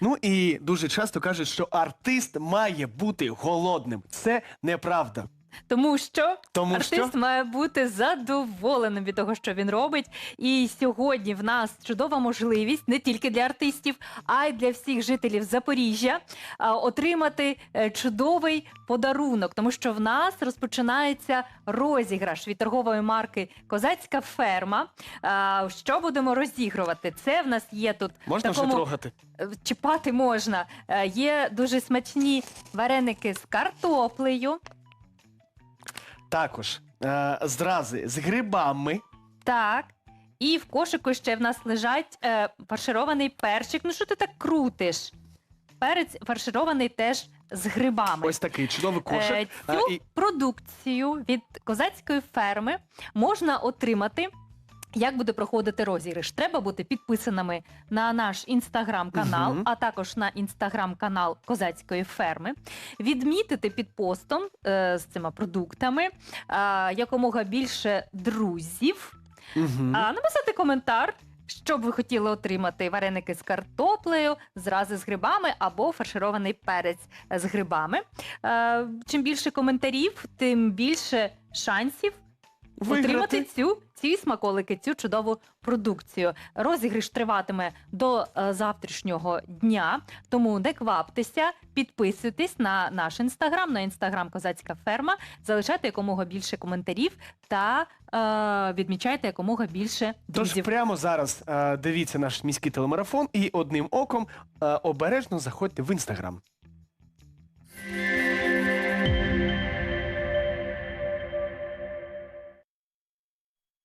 Ну і дуже часто кажуть, що артист має бути голодним. Це неправда. Тому що Тому артист що має бути задоволеним від того, що він робить. І сьогодні в нас чудова можливість не тільки для артистів, а й для всіх жителів Запоріжжя а, отримати е, чудовий подарунок, тому що в нас розпочинається розіграш від торгової марки Козацька ферма. А, Що будемо розігрувати? Це в нас є тут можна в вже такому трогати. Е, чіпати можна. Е, Є дуже смачні вареники з картоплею. Також е, зрази з грибами. Так. І в кошику ще в нас лежать е, фарширований перчик. Ну що ти так крутиш? Перець фарширований теж з грибами. Ось такий чудовий Е, кошик. Цю Е, і продукцію від козацької ферми можна отримати. Як буде проходити розіграш? Треба бути підписаними на наш інстаграм-канал, Мгм. а також на інстаграм-канал козацької ферми, відмітити під постом е, з цими продуктами е, якомога більше друзів, Мгм. а написати коментар, що б ви хотіли отримати: вареники з картоплею, зрази з грибами або фарширований перець з грибами. Е, чим більше коментарів, тим більше шансів отримати цю. Ці смаколики, цю чудову продукцію. Розіграш триватиме до е, завтрашнього дня. Тому не кваптеся, підписуйтесь на наш інстаграм, на інстаграм Козацька ферма, залишайте якомога більше коментарів та е, відмічайте якомога більше Тож друзів. прямо зараз е, дивіться наш міський телемарафон і одним оком е, обережно заходьте в інстаграм.